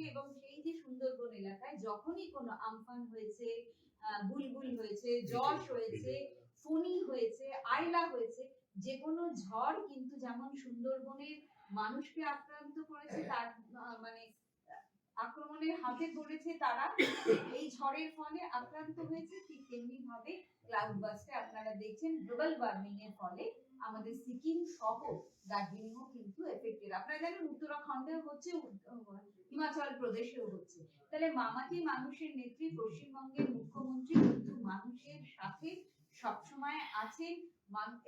থাকে এবং সেই যে সুন্দরবন এলাকায় যখনই কোনো আমফান হয়েছে বুলবুল হয়েছে, যশ হয়েছে, ফণি হয়েছে, আয়লা হয়েছে, যে কোনো ঝড় কিন্তু যেমন সুন্দরবনের মানুষকে আক্রান্ত করেছে, তার মানে আক্রমণের হাতে পড়েছে তারা, এই ঝড়ের ফলে আক্রান্ত হয়েছে, ঠিক তেমনি ভাবে ক্লাউড বাস্টে আপনারা দেখছেন গ্লোবাল ওয়ার্মিং এর ফলে আমাদের সিকিম সহ দার্জিলিং ও কিন্তু এফেক্টেড আপনারা জানেন উত্তরাখণ্ডেও হচ্ছে, হিমাচল প্রদেশেও হচ্ছে। তাহলে মামাটি মানুষের নেত্রী, পশ্চিমবঙ্গের মুখ্যমন্ত্রী কিন্তু মানুষের সাথে সবসময় আছেন।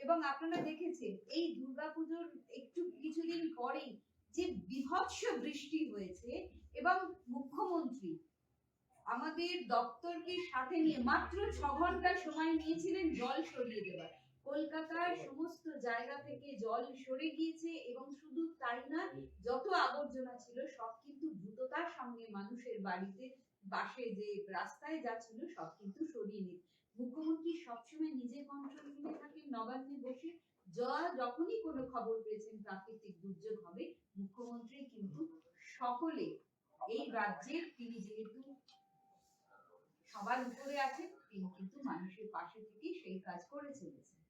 এবং আপনারা দেখেছেন, এই দুর্গাপুজোর একটু কিছুদিন পরেই যে বিভৎস বৃষ্টি হয়েছে এবং মুখ্যমন্ত্রী আমাদের দপ্তরকে সাথে নিয়ে মাত্র ছ ঘণ্টা সময় নিয়েছিলেন জল সরিয়ে দেওয়ার। কলকাতার সমস্ত জায়গা থেকে জল সরে গিয়েছে এবং শুধু তাই না, যত আবর্জনা ছিল সব কিন্তু দ্রুততার সঙ্গে মানুষের বাড়িতে বাসে যে রাস্তায় যাচ্ছিল সব কিন্তু সরিয়ে নিত মুখ্যমন্ত্রী সবসময় নিজে কন্ট্রোল নিয়ে থাকেন, নবান্নে বসে যা যখনই কোনো খবর পেয়েছেন প্রাকৃতিক দুর্যোগ হবে, মুখ্যমন্ত্রী কিন্তু সকলে এই রাজ্যের তিনি যেহেতু সবার উপরে আছেন তিনি কিন্তু মানুষের পাশে থেকে সেই কাজ করে চলেছেন।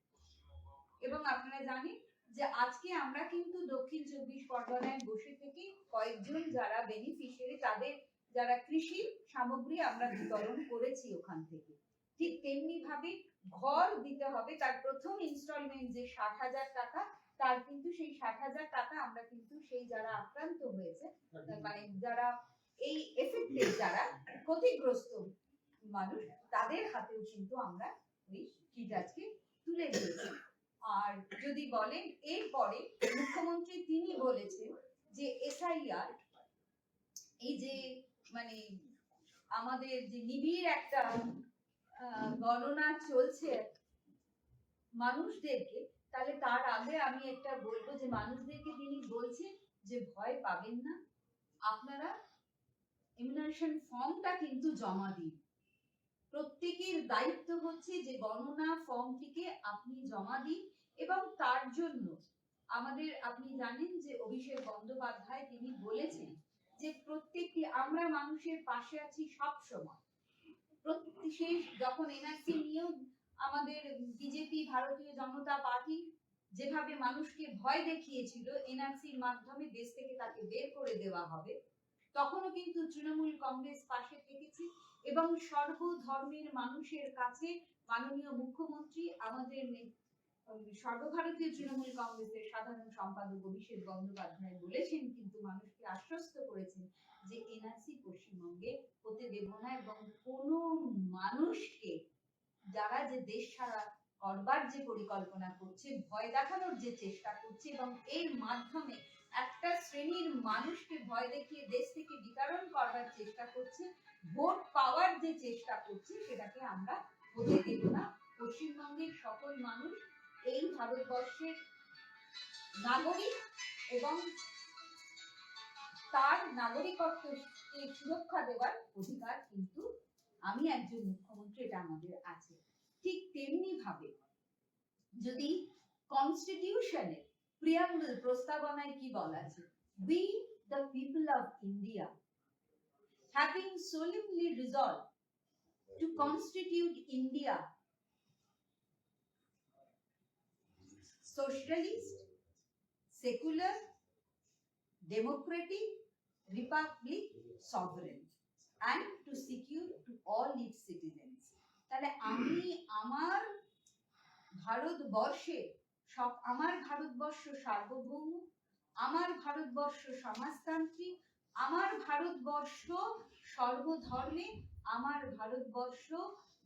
এবং আপনারা জানেন যে আজকে আমরা কিন্তু দক্ষিণ চব্বিশ পরগনায় বসে থেকে কয়েকজন যারা বেনিফিশিয়ারি তাদের যারা কৃষি সামগ্রী আমরা বিতরণ করেছি ওখান থেকে। ঠিক তেমনি ভাবে ঘর দিতে হবে, তার প্রথম ইনস্টলমেন্ট যে ষাট হাজার টাকা, তার কিন্তু সেই ষাট হাজার টাকা আমরা কিন্তু সেই যারা আক্রান্ত হয়েছে মানে যারা এই এফেক্টেড যারা ক্ষতিগ্রস্ত মানুষ, তাদের হাতেও কিন্তু আমরা ওই কিট আজকে তুলে দিয়েছি আর যদি বলেন, এরপরে মুখ্যমন্ত্রী তিনি বলেছেন যে এসআইআর, এই যে মানে আমাদের যে নিবিড় একটা গণনা চলছে মানুষদেরকে, তাহলে তার আগে আমি একটা বলব যে মানুষদেরকে তিনি বলছেন যে ভয় পাবেন না। আপনারা ইমিউনাইজেশন ফর্মটা কিন্তু জমা দিন। প্রত্যেকের দায়িত্ব হচ্ছে যে গণনা ফর্মটিকে আপনি জমা দিন এবং তার জন্য আমাদের, আপনি জানেন যে অভিষেক বন্দ্যোপাধ্যায় তিনি বলেছেন যে প্রত্যেকটি, আমরা মানুষের পাশে আছি সব সময়। শেষ যখন এনআরসি নিয়েও আমাদের বিজেপি, ভারতীয় জনতা পার্টি যেভাবে মানুষকে ভয় দেখিয়েছিল এনআরসির মাধ্যমে দেশ থেকে তাকে বের করে দেওয়া হবে, তখনও কিন্তু তৃণমূল কংগ্রেস পাশে থেকেছে। এবং সর্বধর্মের মানুষের কাছে মাননীয় মুখ্যমন্ত্রী, আমাদের সর্বভারতীয় তৃণমূল কংগ্রেসের সাধারণ সম্পাদক অভিষেক বন্দ্যোপাধ্যায় বলেছেন, কিন্তু মানুষকে আশ্বস্ত করেছেন যে এনআরসি পশ্চিমবঙ্গে হতে দেব না এবং কোনো মানুষকে যারা যে দেশ ছাড়া করবার যে পরিকল্পনা করছে, ভয় দেখানোর যে চেষ্টা করছে এবং এর মাধ্যমে একটা শ্রেণির মানুষকে ভয় দেখিয়ে দেশ থেকে বিতরণ করবার চেষ্টা করছে ভোট পাওয়ার যে চেষ্টা করছে, সেটাকে আমরা হতে দেব না। পশ্চিমবঙ্গের সকল মানুষ এই ভারতবর্ষের নাগরিক এবং তার নাগরিকত্বকে সুরক্ষা দেওয়ার অধিকার কিন্তু আমি একজন মুখ্যমন্ত্রী, এটা আমাদের আছে। ঠিক তেমনি ভাবে যদি কনস্টিটিউশনের প্রিয়াম্বল প্রস্তাবনায় কি বলা আছে? We the people of India having solemnly resolved to constitute India socialist, secular, democratic, republic, sovereign, and to secure to all its citizens. তাহলে আমি আমার ভারতবর্ষে সব আমার ভারতবর্ষ সার্বভৌম আমার ভারতবর্ষ সমাজতান্ত্রিক আমার ভারতবর্ষ সর্বধর্মে, আমার ভারতবর্ষ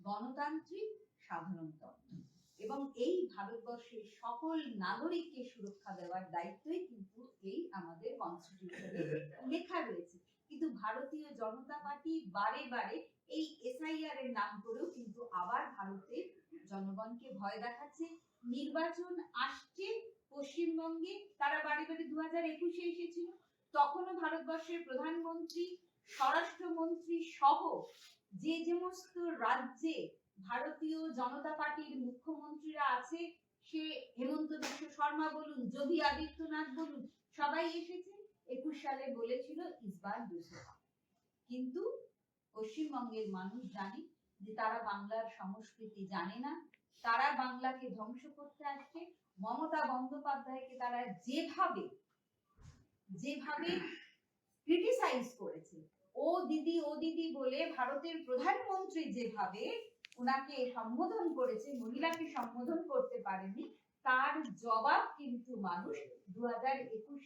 গণতান্ত্রিক সাধারণতন্ত্র। এবং এই ভারতবর্ষের সকল নাগরিককে সুরক্ষা দেওয়ার দায়িত্বই কিন্তু এই আমাদের কনস্টিটিউশনে লেখা রয়েছে। কিন্তু ভারতীয় জনতা পার্টি বারে বারে এই এসআইআর এর নাম করেও কিন্তু আবার ভারতের জনগণকে ভয় দেখাচ্ছে। নির্বাচন আসছে পশ্চিমবঙ্গে, তারা বারে বারে দু হাজার একুশে এসেছিল। তখনও ভারতবর্ষের প্রধানমন্ত্রী, স্বরাষ্ট্রমন্ত্রী সহ যে সমস্ত রাজ্যে ভারতীয় জনতা পার্টির মুখ্যমন্ত্রীরা আছে, সে হেমন্ত বিশ্ব শর্মা বলুন, যোগী আদিত্যনাথ বলুন, সবাই এসেছে। একুশ সালে বলেছিল ইসবার দুশো কিন্তু পশ্চিমবঙ্গের মানুষ জানে যে তারা বাংলার সংস্কৃতি জানে না। তারা বাংলাকে ধ্বংস করতে আসছে। মমতা বন্দ্যোপাধ্যায়কে তারা যেভাবে যেভাবে ক্রিটিসাইজ করেছে, ও দিদি ও দিদি বলে ভারতের প্রধানমন্ত্রী যেভাবে ওনাকে সম্বোধন করেছে, মহিলাকে সম্বোধন করতে পারেনি, তার জবাব কিন্তু মানুষ দু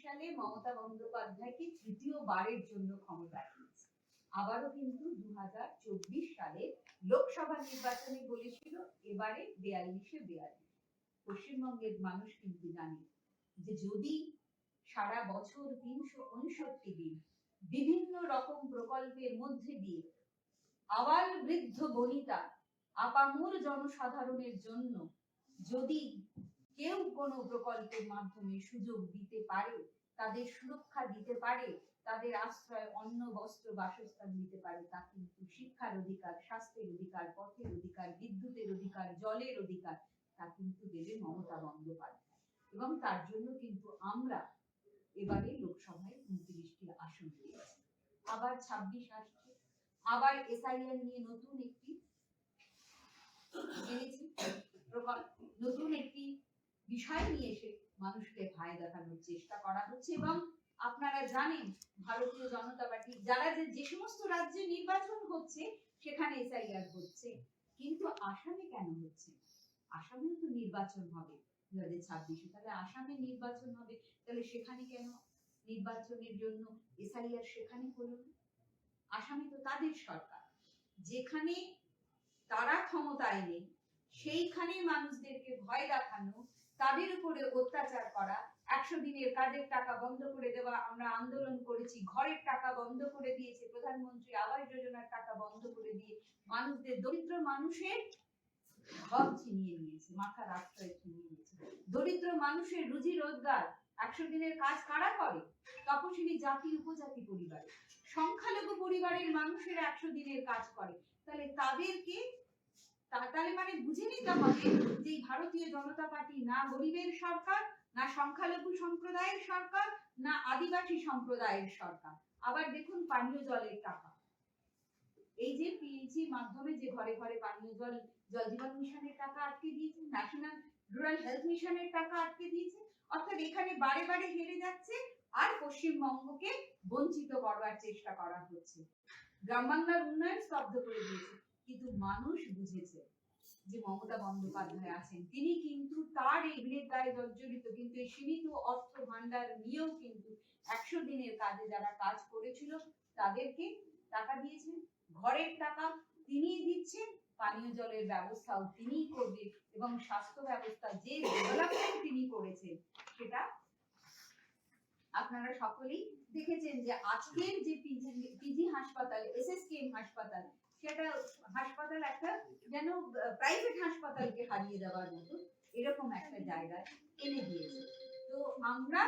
সালে মমতা বন্দ্যোপাধ্যায়কে তৃতীয়বারের জন্য ক্ষমতা দিয়েছে। আবারও কিন্তু দু হাজার চব্বিশ সালে লোকসভা নির্বাচনে বলেছিল, এবারে বেয়াল্লিশে বেয়াল্লিশ। পশ্চিমবঙ্গের মানুষ কিন্তু জানে যে যদি সারা বছর তিনশো উনষট্টি দিন বিভিন্ন রকম প্রকল্পের মধ্যে দিয়ে আবাল বৃদ্ধ বনিতা আপামর জনসাধারণের জন্য যদি কেউ কোনো প্রকল্পের মাধ্যমে সুযোগ দিতে পারে, তাদের সুরক্ষা দিতে পারে, তাদের আশ্রয়, অন্ন, বস্ত্র, বাসস্থান দিতে পারে, তা কিন্তু শিক্ষার অধিকার, স্বাস্থ্যের অধিকার, পথের অধিকার, বিদ্যুতের অধিকার, জলের অধিকার, তা কিন্তু দেবে মমতা বন্দ্যোপাধ্যায়। এবং তার জন্য কিন্তু আমরা এবারে লোকসভায় উনত্রিশটি আসন পেয়েছি। আবার ছাব্বিশ আসছে। আবার এসআইআর নিয়ে নতুন একটি প্রকল্প নতুন একটি বিষয় নিয়ে এসে মানুষকে ভয় দেখানোর চেষ্টা করা হচ্ছে এবং আপনারা জানেন, ভারতীয় জনতা পার্টি, যারা যে যে সমস্ত রাজ্যে নির্বাচন হচ্ছে, সেখানে এসআইআর হচ্ছে। কিন্তু আসামে কেন হচ্ছে? আসামেও তো নির্বাচন হবে। দু হাজার ছাব্বিশে, তাহলে আসামে নির্বাচন হবে, তাহলে সেখানে কেন? নির্বাচনের জন্য এসআইআর সেখানে হলো আসামে তো তাদের সরকার, যেখানে তারা ক্ষমতায় নেই, সেইখানে মানুষদেরকে ভয় দেখানো, তাদের উপরে অত্যাচার করা, একশো দিনের কাজের টাকা বন্ধ করে দেওয়া, আমরা আন্দোলন করেছি, ঘরের টাকা বন্ধ করে দিয়েছে, প্রধানমন্ত্রী আবাস যোজনার টাকা বন্ধ করে দিয়ে মানুষদের, দরিদ্র মানুষের ঘর ছিনিয়ে নিয়েছে মাথার আশ্রয় ছিনিয়ে নিয়েছে। দরিদ্র মানুষের রুজি রোজগার, একশো দিনের কাজ কারা করে? তপশিলি জাতি উপজাতি পরিবার। সংখ্যালঘু পরিবারের মানুষের একশো দিনের কাজ করে। তাহলে তাদেরকে তাহলে মানে বুঝে নিতে হবে যে ভারতীয় জনতা পার্টি না গরিবের সরকার, না সংখ্যালঘু সম্প্রদায়ের সরকার, না আদিবাসী সম্প্রদায়ের সরকার। আবার দেখুন পানীয় জলের টাকা। এই যে পিএইচি মাধ্যমে যে ঘরে ঘরে পানীয় জল জল জীবন মিশনের টাকা আটকে দিয়েছে ন্যাশনাল রুরাল হেলথ মিশনের টাকা আটকে দিয়েছে, অর্থাৎ এখানে বারে বারে হেরে যাচ্ছে আর পশ্চিমবঙ্গকে বঞ্চিত করবার চেষ্টা করা হচ্ছে। গ্রাম বাংলার উন্নয়ন স্তব্ধ করে দিয়েছে, কিন্তু মানুষ বুঝেছে যে মমতা বন্দ্যোপাধ্যায় আছেন। তিনি কিন্তু তার এই ঋণের দায়ে জর্জরিত, কিন্তু এই সীমিত অর্থ ভান্ডার নিয়েও কিন্তু একশো দিনের কাজে যারা কাজ করেছিল, তাদেরকে টাকা দিয়েছেন। ঘরের টাকা তিনিই দিচ্ছেন পানীয় জলের ব্যবস্থাও তিনিই করবেন এবং স্বাস্থ্য ব্যবস্থা যে ডেভেলপমেন্ট তিনি করেছেন, সেটা আপনারা সকলেই দেখেছেন যে আজকের যে পিজি পিজি হাসপাতাল এসএসকেএম হাসপাতাল, সেটা হাসপাতাল একটা যেন প্রাইভেট হাসপাতালকে হারিয়ে দেওয়ার মতো এরকম একটা জায়গায় এনে দিয়েছে। তো আমরা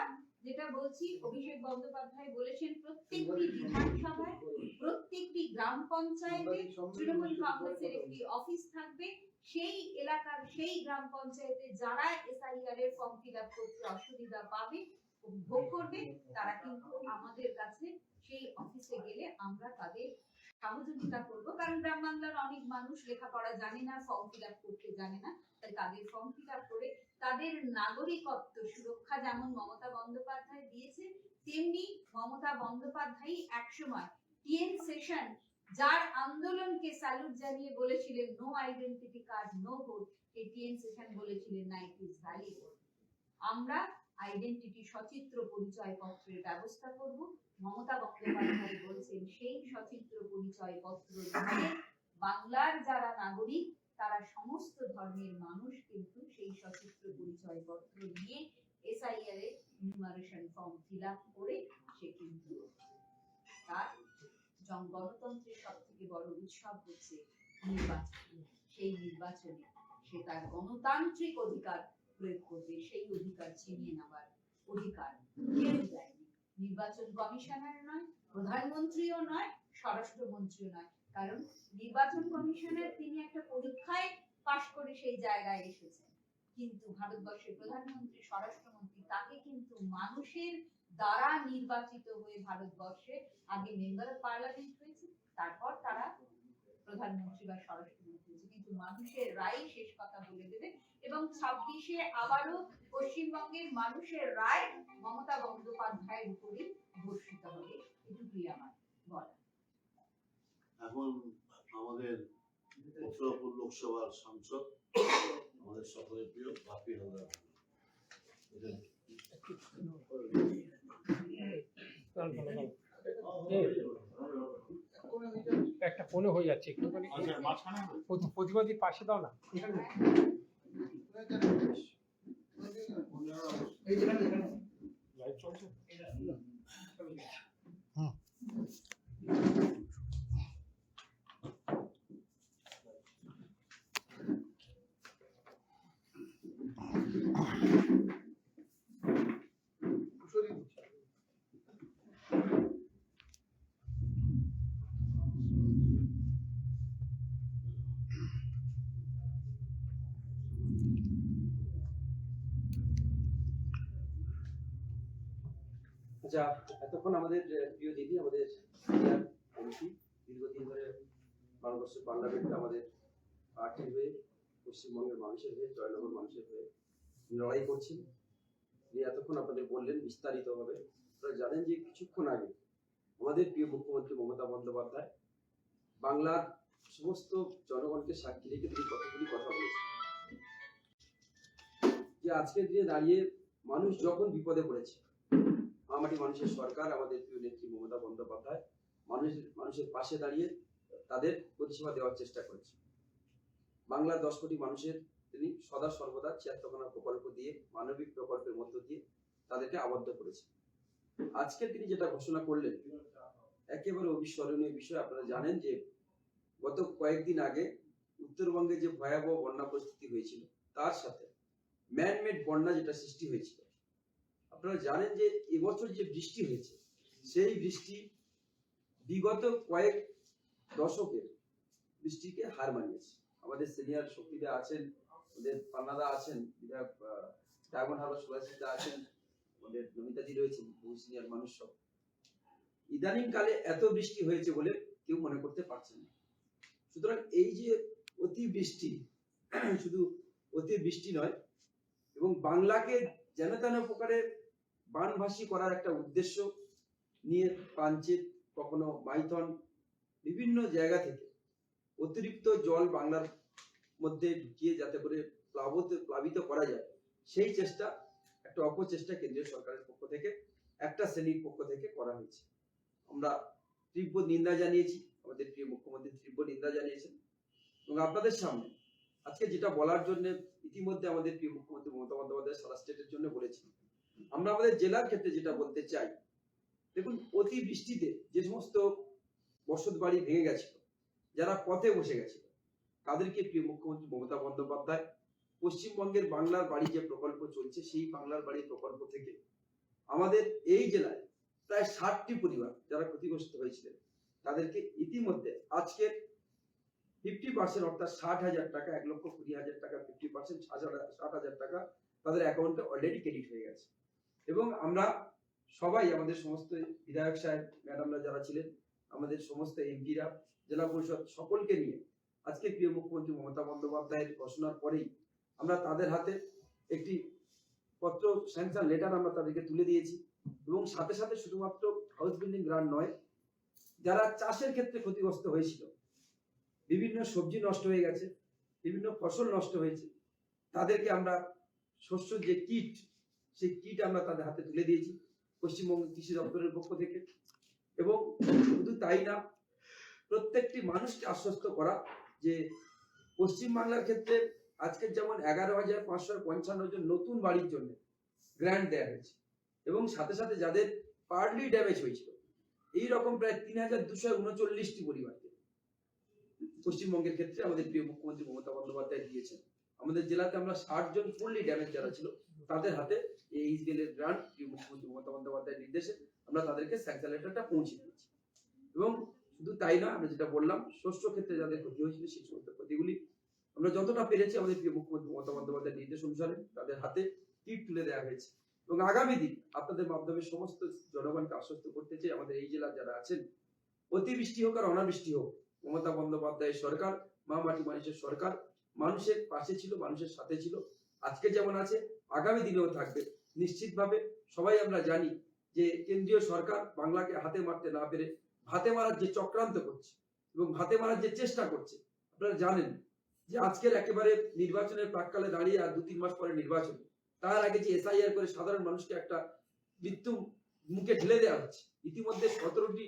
যেটা বলছি অভিষেক বন্দ্যোপাধ্যায় বলেছেন প্রত্যেকটি বিধানসভায় প্রত্যেকটি গ্রাম পঞ্চায়েতে তৃণমূল কংগ্রেসের একটি অফিস থাকবে। সেই এলাকার সেই গ্রাম পঞ্চায়েতে যারা এসআইআর এর ফর্ম ফিল আপ করতে অসুবিধা পাবে ভোগ করবে তারা কিন্তু আমাদের কাছে সেই অফিসে গেলে আমরা তাদের সহযোগিতা করব। কারণ গ্রাম বাংলার অনেক মানুষ লেখাপড়া জানে না ফর্ম ফিল আপ করতে জানে না তাই তাদের ফর্ম ফিল আপ করে তাদের নাগরিকত্ব সুরক্ষা যেমন মমতা বন্দ্যোপাধ্যায় দিয়েছে, তেমনি মমতা বন্দ্যোপাধ্যায় একসময় টিএন সেশন, যার আন্দোলনকে স্যালুট জানিয়ে বলেছিলেন no identity card no vote এই টিএন সেশন বলেছিলেন না ইট ইজ ভ্যালিড আমরা আইডেন্টিটি সচিত্র পরিচয় পত্রের ব্যবস্থা করব। মমতা বন্দ্যোপাধ্যায় বলছেন, সেই সচিত্র পরিচয় পত্র দিয়ে বাংলার যারা নাগরিক তারা সমস্ত ধর্মের মানুষ কিন্তু সেই সচিত্র পরিচয় পত্র নিয়ে SIR enumeration form fill up করে সে কিন্তু তার গণতন্ত্রের সব থেকে বড় উৎসব হচ্ছে নির্বাচন। সেই নির্বাচনে সে তার গণতান্ত্রিক অধিকার প্রয়োগ করবে, সেই অধিকার ছিনিয়ে নেওয়ার অধিকার নির্বাচন কমিশনার নয়, প্রধানমন্ত্রীও নয়, স্বরাষ্ট্রমন্ত্রীও নয়। কারণ নির্বাচন কমিশনার তিনি একটা পরীক্ষায় পাশ করে সেই জায়গায় এসেছেন। কিন্তু ভারতবর্ষের প্রধানমন্ত্রী, স্বরাষ্ট্রমন্ত্রী তাকে কিন্তু মানুষের দ্বারা নির্বাচিত হয়ে ভারতবর্ষে আগে মেম্বার অফ পার্লামেন্ট হয়েছে, তারপর তারা প্রধানমন্ত্রী বা স্বরাষ্ট্রমন্ত্রী হয়েছে। কিন্তু মানুষের রায় শেষ কথা বলে দেবে এবং ছাব্বিশে আবারও পশ্চিমবঙ্গের মানুষের রায় মমতা বন্দ্যোপাধ্যায়ের উপরে ঘোষিত হবে, এটুকুই আমার বলা এখন আমাদের উত্তরপুর লোকসভার সাংসদ আমাদের সকলের প্রিয় বাপি হালদার। একটা ফোনে হয়ে যাচ্ছে একটুখানি। আচ্ছা প্রতিবাদীর পাশে দাও না। লাইভ চলছে? আচ্ছা এতক্ষণ আমাদের প্রিয় দিদি, আমাদের দীর্ঘদিন ধরে ভারতবর্ষ পার্লামেন্টে আমাদের প্রার্থীর হয়ে, পশ্চিমবঙ্গের মানুষের হয়ে, জয়নগর মানুষের হয়ে লড়াই করছেন উনি এতক্ষণ আপনাদের বললেন বিস্তারিতভাবে, আপনারা জানেন যে কিছুক্ষণ আগে আমাদের প্রিয় মুখ্যমন্ত্রী মমতা বন্দ্যোপাধ্যায় বাংলার সমস্ত জনগণকে সাক্ষী রেখে তিনি কতগুলি কথা বলেছেন। যে আজকের দিনে দাঁড়িয়ে মানুষ যখন বিপদে পড়েছে আমাটি মানুষের সরকার, আমাদের প্রিয় নেত্রী মমতা বন্দ্যোপাধ্যায় মানুষ, মানুষের পাশে দাঁড়িয়ে তাদের পরিষেবা দেওয়ার চেষ্টা করেছে বাংলার দশ কোটি মানুষের তিনি সদা সর্বদা ছিয়াত্তরখানা প্রকল্প দিয়ে, মানবিক প্রকল্পের মধ্য দিয়ে তাদেরকে আবদ্ধ করেছে আজকে তিনি যেটা ঘোষণা করলেন, একেবারে অবিস্মরণীয় বিষয়। আপনারা জানেন যে গত কয়েকদিন আগে উত্তরবঙ্গে যে ভয়াবহ বন্যা পরিস্থিতি হয়েছিল, তার সাথে ম্যানমেড বন্যা যেটা সৃষ্টি হয়েছিল আপনারা জানেন যে এবছর যে বৃষ্টি হয়েছে, সেই বৃষ্টি বিগত কয়েক দশকের বৃষ্টিকে হার মানিয়েছে। আমাদের সিনিয়র শক্তিদা আছেন, আমাদের পান্নাদা আছেন, বিধায়ক ডায়মন্ড হারবার সুভাষিতা আছেন, আমাদের নমিতাদি রয়েছেন, বহু সিনিয়র মানুষ সব। ইদানিং কালে এত বৃষ্টি হয়েছে বলে কেউ মনে করতে পারছেন না। সুতরাং এই যে অতি বৃষ্টি, শুধু অতি বৃষ্টি নয়, এবং বাংলাকে যেন তেন প্রকারে বানভাসী করার একটা উদ্দেশ্য নিয়ে পাঞ্চেত, কখনো মাইথন, বিভিন্ন জায়গা থেকে অতিরিক্ত জল বাংলার মধ্যে ঢুকিয়ে যাতে করে প্লাবিত প্লাবিত করা যায়, সেই চেষ্টা একটা অপচেষ্টা কেন্দ্রীয় সরকারের পক্ষ থেকে, একটা শ্রেণির পক্ষ থেকে করা হয়েছে। আমরা তীব্র নিন্দা জানিয়েছি, আমাদের প্রিয় মুখ্যমন্ত্রী তীব্র নিন্দা জানিয়েছেন। এবং আপনাদের সামনে আজকে যেটা বলার জন্য ইতিমধ্যে আমাদের প্রিয় মুখ্যমন্ত্রী মমতা বন্দ্যোপাধ্যায় সারা স্টেটের জন্য বলেছি আমরা আমাদের জেলার ক্ষেত্রে যেটা বলতে চাই, দেখুন অতি বৃষ্টিতে যে সমস্ত বসত বাড়ি ভেঙে গেছিল, যারা পথে বসে গেছিল, তাদেরকে প্রিয় মুখ্যমন্ত্রী মমতা বন্দ্যোপাধ্যায়, পশ্চিমবঙ্গের বাংলার বাড়ি যে প্রকল্প চলছে, সেই বাংলার বাড়ি প্রকল্প থেকে আমাদের এই জেলায় প্রায় ষাটটি পরিবার যারা ক্ষতিগ্রস্ত হয়েছিলেন, তাদেরকে ইতিমধ্যে আজকের ফিফটি পার্সেন্ট অর্থাৎ ষাট হাজার টাকা, এক লক্ষ কুড়ি হাজার টাকা ফিফটি পার্সেন্ট ষাট হাজার টাকা তাদের অ্যাকাউন্টে অলরেডি ক্রেডিট হয়ে গেছে। এবং আমরা সবাই আমাদের সমস্ত বিধায়ক সাহেব, ম্যাডামরা যারা ছিলেন, আমাদের সমস্ত এমপিরা, জেলা পরিষদ সকলকে নিয়ে আজকে প্রিয় মুখ্যমন্ত্রী মমতা বন্দ্যোপাধ্যায়ের ঘোষণার পরেই আমরা তাদের হাতে একটি পত্র স্যাংশন লেটার আমরা তাদেরকে তুলে দিয়েছি এবং সাথে সাথে শুধুমাত্র হাউস বিল্ডিং গ্রান্ট নয়, যারা চাষের ক্ষেত্রে ক্ষতিগ্রস্ত হয়েছিল, বিভিন্ন সবজি নষ্ট হয়ে গেছে, বিভিন্ন ফসল নষ্ট হয়েছে, তাদেরকে আমরা শস্য যে কিট সেই কিট আমরা তাদের হাতে তুলে দিয়েছি পশ্চিমবঙ্গ কৃষি দপ্তরের পক্ষ থেকে। এবং শুধু তাই না, প্রত্যেকটি মানুষকে আশ্বস্ত করা যে পশ্চিমবাংলার ক্ষেত্রে আজকের যেমন এগারো হাজার পাঁচশো পঞ্চান্ন জন নতুন বাড়ির জন্য গ্র্যান্ট দেওয়া হয়েছে এবং সাথে সাথে যাদের পার্টলি ড্যামেজ হয়েছিল এই রকম প্রায় তিন হাজার দুশো উনচল্লিশটি পরিবারকে পশ্চিমবঙ্গের ক্ষেত্রে আমাদের প্রিয় মুখ্যমন্ত্রী মমতা বন্দ্যোপাধ্যায় দিয়েছেন। আমাদের জেলাতে আমরা ষাট জন ফুললি ড্যামেজ যারা ছিল, তাদের হাতে গ্রান্ট মুখ্যমন্ত্রী মমতা বন্দ্যোপাধ্যায়ের নির্দেশে আমরা তাদেরকে স্যাংশন লেটারটা পৌঁছে দিয়েছি। এবং শুধু তাই আমরা যেটা বললাম ক্ষেত্রে যাদের ক্ষতি হয়েছিল সেই সমস্ত ক্ষতিগুলি আমরা যতটা পেরেছি আমাদের প্রিয় মুখ্যমন্ত্রী মমতা বন্দ্যোপাধ্যায়ের নির্দেশ অনুসারে তাদের হাতে তুলে দেওয়া হয়েছে। এবং আগামী দিন আপনাদের মাধ্যমে সমস্ত জনগণকে আশ্বস্ত করতে চাই, আমাদের এই জেলার যারা আছেন, অতিবৃষ্টি হোক আর অনাবৃষ্টি হোক, মমতা বন্দ্যোপাধ্যায়ের সরকার, মা মাটি মানুষের সরকার, মানুষের পাশে ছিল, মানুষের সাথে ছিল, আজকে যেমন আছে, আগামী দিনেও থাকবে। নিশ্চিতভাবে সবাই আমরা জানি যে কেন্দ্রীয় সরকার বাংলাকে হাতে মারতে না পেরে ভাতে মারার যে চক্রান্ত করছে এবং ভাতে মারার যে চেষ্টা করছে, আপনারা জানেন যে আজকের একেবারে নির্বাচনের প্রাককালে দাঁড়িয়ে আর দু তিন মাস পরে নির্বাচন, তার আগে যে এসআইআর করে সাধারণ মানুষকে একটা মৃত্যু মুখে ঢেলে দেওয়া হচ্ছে, ইতিমধ্যে সতেরোটি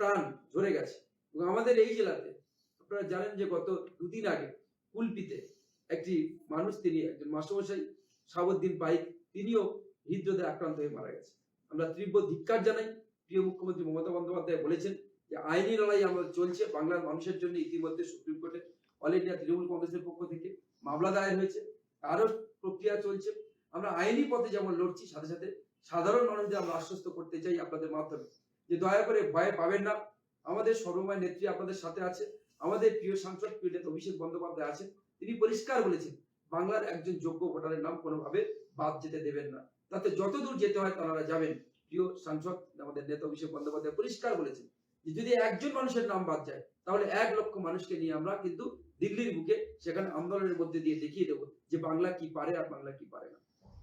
প্রাণ ঝরে গেছে এবং আমাদের এই জেলাতে আপনারা জানেন যে গত দুদিন আগে কুলপিতে একটি মানুষ, তিনি একজন মাস্টারমশাই, সাবুদ্দিন পাইক তিনিও হৃদরোগে আক্রান্ত হয়ে মারা গেছে আমরা তীব্র ধিক্কার জানাই। প্রিয় মুখ্যমন্ত্রী মমতা বন্দ্যোপাধ্যায় বলেছেন যে, আইনি লড়াই আমাদের চলছে। বাংলার মানুষের জন্য ইতিমধ্যে সুপ্রিম কোর্টে অল ইন্ডিয়া তৃণমূল কংগ্রেসের পক্ষ থেকে মামলা দায়ের হয়েছে। আরও প্রক্রিয়া চলছে। আমরা আইনি পথে যেমন লড়ছি, সাথে সাথে সাধারণ মানুষদের আমরা আশ্বস্ত করতে চাই আপনাদের মাধ্যমে। যে, দয়া করে ভয় পাবেন না। আমাদের সর্বময় নেত্রী আপনাদের সাথে আছে। আমাদের প্রিয় সাংসদ প্রিয় অভিষেক বন্দ্যোপাধ্যায় আছেন। তিনি পরিষ্কার বলেছেন, বাংলার একজন যোগ্য ভোটারের নাম কোনোভাবে বাদ যেতে দেবেন না। তাতে যত দূর যেতে হয় তারা যাবেন। প্রিয় সাংসদ, আমাদের নেতা অভিষেক বন্দ্যোপাধ্যায় পরিষ্কার বলেছেন যদি একজন মানুষের নাম বাদ যায়, তাহলে এক লক্ষ মানুষকে নিয়ে আমরা কিন্তু দিল্লির বুকে সেখানে আন্দোলনের মধ্যে দিয়ে দেখিয়ে দেবো যে বাংলা কি পারে আর বাংলা কি পারে না।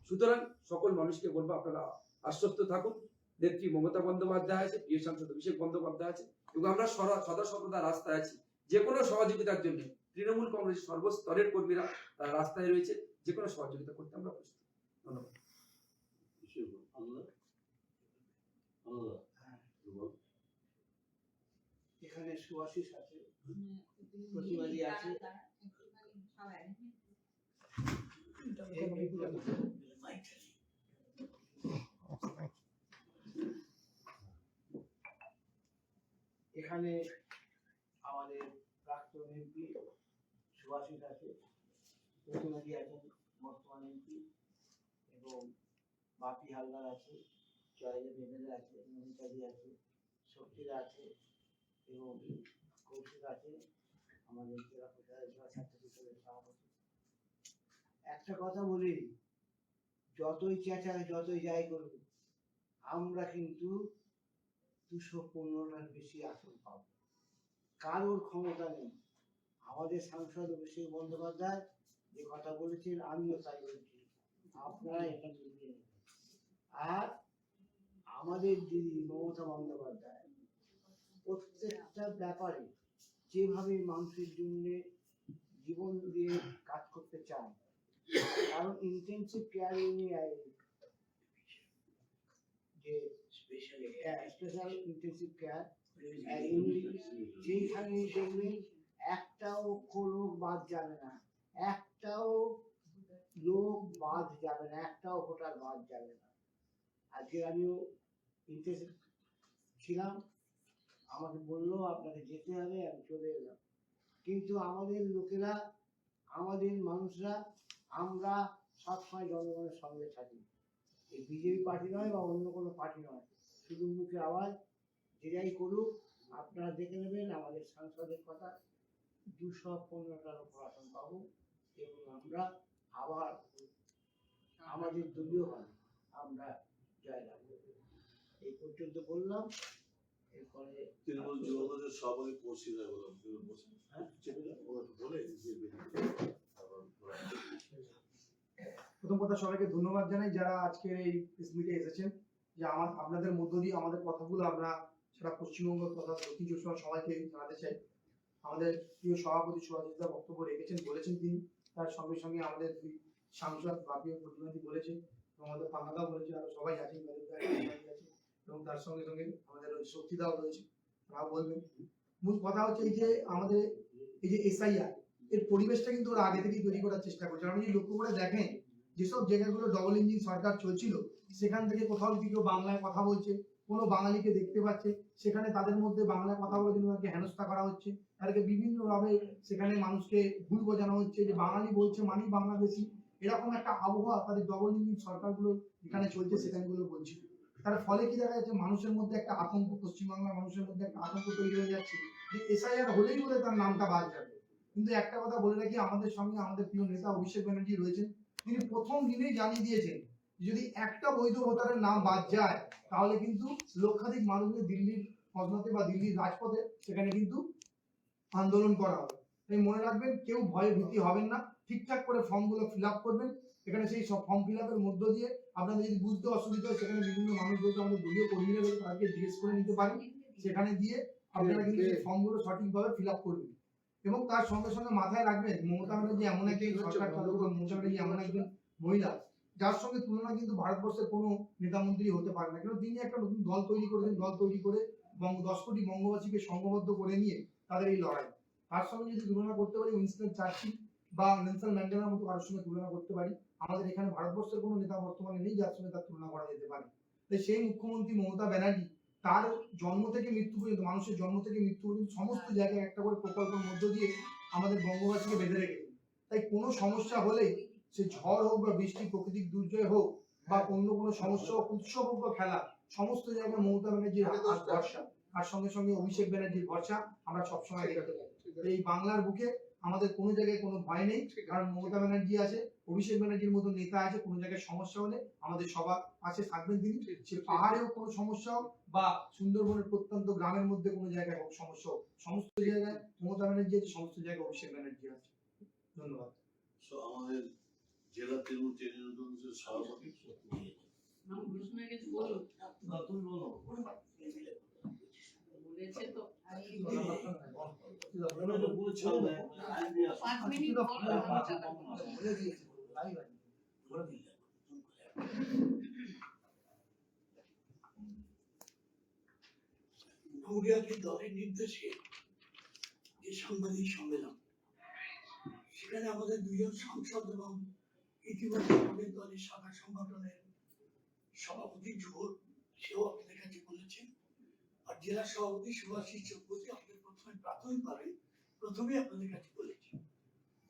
সুতরাং সকল মানুষকে বলব, আপনারা আশ্বস্ত থাকুন। নেত্রী মমতা বন্দ্যোপাধ্যায় আছে, প্রিয় সাংসদ অভিষেক বন্দ্যোপাধ্যায় আছে এবং আমরা সদা সর্বদা রাস্তায় আছি। যে কোনো সহযোগিতার জন্য তৃণমূল কংগ্রেস সর্বস্তরের কর্মীরা তারা রাস্তায় রয়েছে। যে কোনো সহযোগিতা করতে আমরা প্রস্তুত। ধন্যবাদ। এখানে আছে প্রতিবাদী আছে। একটুখানি সবাই। এখানে আমাদের প্রাক্তন এমপি সুভাষিস আছে প্রতিবাদী আছেন বর্তমান এমপি এবং বাপি হালদার আছে জয়ের বেগেদের আছে নমিতাদি আছে, শক্তিরা আছে এবং কৌশিক আছে। আমাদের জেলা জেলা সভাপতি। একটা কথা বলি, যতই চেঁচায়, যতই যাই করুক, আমরা কিন্তু দুশো পনেরোটার বেশি আসন পাবো। কারোর ক্ষমতা নেই। আমাদের সাংসদ অভিষেক বন্দ্যোপাধ্যায় যে কথা বলেছেন, আমিও তাই বলছি। আপনারা এটা মিলিয়ে আর আমাদের দিদি মমতা বন্দ্যোপাধ্যায় প্রত্যেকটা ব্যাপারে যেভাবে মানুষের জন্য জীবন দিয়ে কাজ করতে চান কারণ ইন্টেন্সিভ কেয়ার যে স্পেশাল স্পেশাল ইন্টেন্সিভ কেয়ার যেখানে দেখবেন একটাও কোনো বাদ যাবে না। একটাও লোক বাদ যাবে না একটাও ভোটার বাদ যাবে না। আজকে আমিও ইন্টারেস্ট ছিলাম, আমাকে বলল, আপনাকে যেতে হবে, আমি চলে এলাম। কিন্তু আমাদের লোকেরা, আমাদের মানুষরা, আমরা সবসময় জনগণের সঙ্গে থাকি। এই বিজেপি পার্টি নয় বা অন্য কোনো পার্টি নয়। শুধু মুখে আওয়াজ, যে যাই করুক, আপনারা দেখে নেবেন আমাদের সাংসদের কথা। দুশো পনেরোটার উপর আসন পাবো এবং আমরা আবার আমাদের আমরা জয়লাভ করব এই পর্যন্ত বললাম এরপরে তৃণমূল। হ্যাঁ? প্রথম কথা সবাইকে ধন্যবাদ জানাই যারা আজকের এই প্রেস মিটে এসেছেন। যে আমার আপনাদের মধ্য দিয়ে আমাদের কথাগুলো আমরা সারা পশ্চিমবঙ্গ তথা দক্ষিণ চব্বিশ পরগনা সবাইকে জানাতে চাই। আমাদের প্রিয় সভাপতি সুভাষিতা বক্তব্য রেখেছেন বলেছেন তিনি। তার সঙ্গে সঙ্গে আমাদের দুই সাংসদ বাপীয় প্রতিনিধি বলেছেন এবং আমাদের পাঙ্গাদাও বলেছে আরও সবাই আছে এবং তার সঙ্গে সঙ্গে আমাদের ওই শক্তিদাও রয়েছে, তারাও বলবেন। মূল কথা হচ্ছে এই যে আমাদের এই যে এসআইআর, এর পরিবেশটা কিন্তু ওরা আগে থেকেই তৈরি করার চেষ্টা করছে। আপনি লক্ষ্য করে দেখেন, যেসব জায়গাগুলো ডবল ইঞ্জিন সরকার চলছিল, সেখান থেকে কোথাও যদি কেউ বাংলায় কথা বলছে কোনো বাঙালিকে দেখতে পাচ্ছে, সেখানে তাদের মধ্যে বাংলায় কথা বলে তাকে হেনস্থা করা হচ্ছে। তাদেরকে বিভিন্নভাবে সেখানে মানুষকে ভুল বোঝানো হচ্ছে যে বাঙালি বলছে মানি বাংলাদেশি। এরকম একটা আবহাওয়া তাদের ডবল সরকারগুলো যেখানে চলছে, সেখানগুলো বলছে। তার ফলে কি দেখা যাচ্ছে, মানুষের মধ্যে একটা আতঙ্ক, পশ্চিমবাংলার মানুষের মধ্যে একটা আতঙ্ক তৈরি হয়ে যাচ্ছে যে এসআইআর হলেই বলে তার নামটা বাদ যাবে। কিন্তু একটা কথা বলে রাখি, আমাদের সঙ্গে আমাদের প্রিয় নেতা অভিষেক ব্যানার্জি রয়েছেন। তিনি প্রথম দিনেই জানিয়ে দিয়েছেন যদি একটা বৈধ ভোটারের নাম বাদ যায়, তাহলে কিন্তু লক্ষাধিক মানুষকে দিল্লির মজনাতে বা দিল্লির রাজপথে সেখানে কিন্তু আন্দোলন করা হবে। তাই মনে রাখবেন, কেউ ভয়ে ভীতি হবেন না। ঠিকঠাক করে ফর্মগুলো ফিল আপ করবেন। এখানে সেই সব ফর্ম ফিল আপের মধ্য দিয়ে আপনাদের যদি বুঝতে অসুবিধা হয়, সেখানে বিভিন্ন মানুষ রয়েছে আমাদের দলীয় কর্মীরা রয়েছে, তাদেরকে জিজ্ঞেস করে নিতে পারেন। সেখানে দিয়ে আপনারা কিন্তু সেই ফর্মগুলো সঠিকভাবে ফিল আপ করবেন। এবং তার সঙ্গে সঙ্গে মাথায় রাখবেন, মমতা ব্যানার্জি এমন একজন সরকার মমতা ব্যানার্জি এমন একজন মহিলা। যার সঙ্গে তুলনা কিন্তু ভারতবর্ষের কোনো নেতা মন্ত্রী হতে পারে না। কারণ তিনি একটা নতুন দল তৈরি করেছেন, দল তৈরি করে বঙ্গ, দশ কোটি বঙ্গবাসীকে সংঘবদ্ধ করে নিয়ে তাদের এই লড়াই। তার সঙ্গে যদি তুলনা করতে পারি, উইনস্টন চার্চিল বা নেলসন ম্যান্ডেলার মতো কারোর সঙ্গে তুলনা করতে পারি, আমাদের এখানে ভারতবর্ষের কোনো নেতা বর্তমানে নেই যার সঙ্গে তার তুলনা করা যেতে পারে। তাই সেই মুখ্যমন্ত্রী মমতা ব্যানার্জি তার জন্ম থেকে মৃত্যু পর্যন্ত, মানুষের জন্ম থেকে মৃত্যু পর্যন্ত সমস্ত জায়গায় একটা করে প্রকল্পের মধ্য দিয়ে আমাদের বঙ্গবাসীকে বেঁধে রেখেছেন। তাই কোনো সমস্যা হলেই সে ঝড় হোক বা বৃষ্টি প্রাকৃতিক দুর্জয় হোক বা অন্য কোনো সমস্যা হোক উৎসব হোক বা খেলা সমস্ত জায়গায় মমতা ব্যানার্জির হাত ভরসা। তার সঙ্গে সঙ্গে অভিষেক ব্যানার্জির ভরসা আমরা সবসময় দেখতে পাই এই বাংলার বুকে আমাদের কোনো জায়গায় কোনো ভয় নেই কারণ মমতা ব্যানার্জি আছে অভিষেক ব্যানার্জির মতো নেতা আছে কোনো জায়গায় সমস্যা হলে আমাদের সবার পাশে থাকবেন তিনি। সে পাহাড়েও কোনো সমস্যা হোক বা সুন্দরবনের প্রত্যন্ত গ্রামের মধ্যে কোনো জায়গায় হোক সমস্যা হোক সমস্ত জায়গায় মমতা ব্যানার্জি আছে সমস্ত জায়গায় অভিষেক ব্যানার্জি আছে। ধন্যবাদ। So আমাদের জেলা তৃণমূল কংগ্রেসের সভাপতি দলের নির্দেশে যে সাংবাদিক সম্মেলন। সেখানে আমাদের দুজন সাংসদ এবং ইতিমধ্যে আমাদের দলের শাখা সংগঠনের সভাপতি যুবক সেও আপনাদের কাছে বলেছেন। আর জেলা সভাপতি সুভাষিস চক্রবর্তী আমাদের প্রথমে প্রাথমিকভাবে প্রথমে আপনাদের কাছে বলেছি।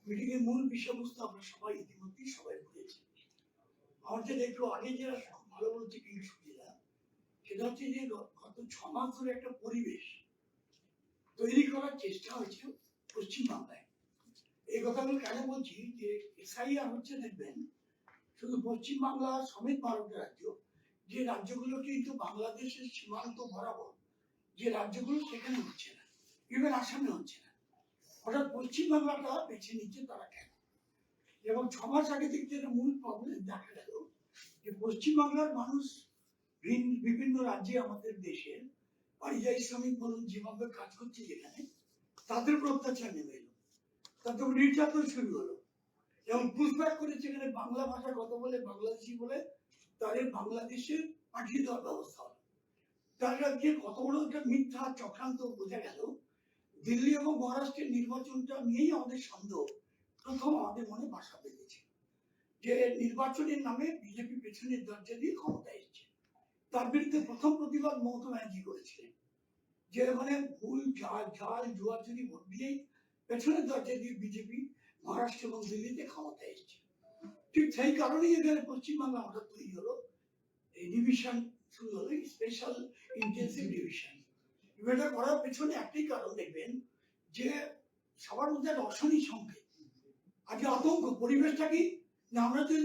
মিটিং এর মূল বিষয়বস্তু আমরা সবাই ইতিমধ্যেই সবাই বলেছি। যেটা একটু আগে যেটা খুব ভালো বলছে কিন্তু সুবিধা সেটা হচ্ছে যে গত ছ মাস ধরে একটা পরিবেশ তৈরি করার চেষ্টা হয়েছে পশ্চিমবাংলায়। এই কথাগুলো কেন বলছি যে এসআইআর হচ্ছে দেখবেন, শুধু পশ্চিমবাংলা সমেত বারোটা রাজ্য, যে রাজ্যগুলো কিন্তু বাংলাদেশের সীমান্ত বরাবর, যে রাজ্যগুলো সেখানে হচ্ছে না ইভেন আসামে হচ্ছে না। হঠাৎ পশ্চিমবাংলাটা বেছে নিচ্ছে তারা কেন? এবং ছ মাস আগে থেকে যেটা মূল প্রবলেম দেখা গেল, যে পশ্চিমবাংলার মানুষ বিভিন্ন রাজ্যে আমাদের দেশের পরিযায়ী শ্রমিক বলুন, যেভাবে কাজ করছে যেখানে, তাদের উপর অত্যাচার নেমে এলো। উপর নির্যাতন শুরু হলো। এবং পুষব্যাক করে সেখানে বাংলা ভাষা কথা বলে, বাংলাদেশি বলে, তাদের বাংলাদেশে পাঠিয়ে দেওয়ার ব্যবস্থা হলো। তার আজকে কত বড় একটা মিথ্যা চক্রান্ত বোঝা গেল। দিল্লি এবং মহারাষ্ট্রের নির্বাচনটা নিয়েই আমাদের সন্দেহ। প্রথম আমাদের মনে বাসা বেঁধেছে। যে নির্বাচনের নামে বিজেপি পেছনের দরজা দিয়ে ক্ষমতা এসেছে। তার বিরুদ্ধে প্রথম প্রতিবাদ মমতা ব্যানার্জি করেছিলেন। যে মানে ভুল জাল জাল জুয়া ভোট দিয়েই পেছনের দরজা দিয়ে বিজেপি মহারাষ্ট্র এবং দিল্লিতে ক্ষমতা এসেছে ঠিক সেই কারণেই এখানে পশ্চিমবাংলা হঠাৎ তৈরি হলো। এই ডিভিশন শুরু হলো স্পেশাল ইন্টেন্সিভ ডিভিশন এটা করার পেছনে একটাই কারণ দেখবেন যে সবার মধ্যে একটা অশনি সংকেত আজকে আতঙ্ক, পরিবেশটা কি? না, আমরা যদি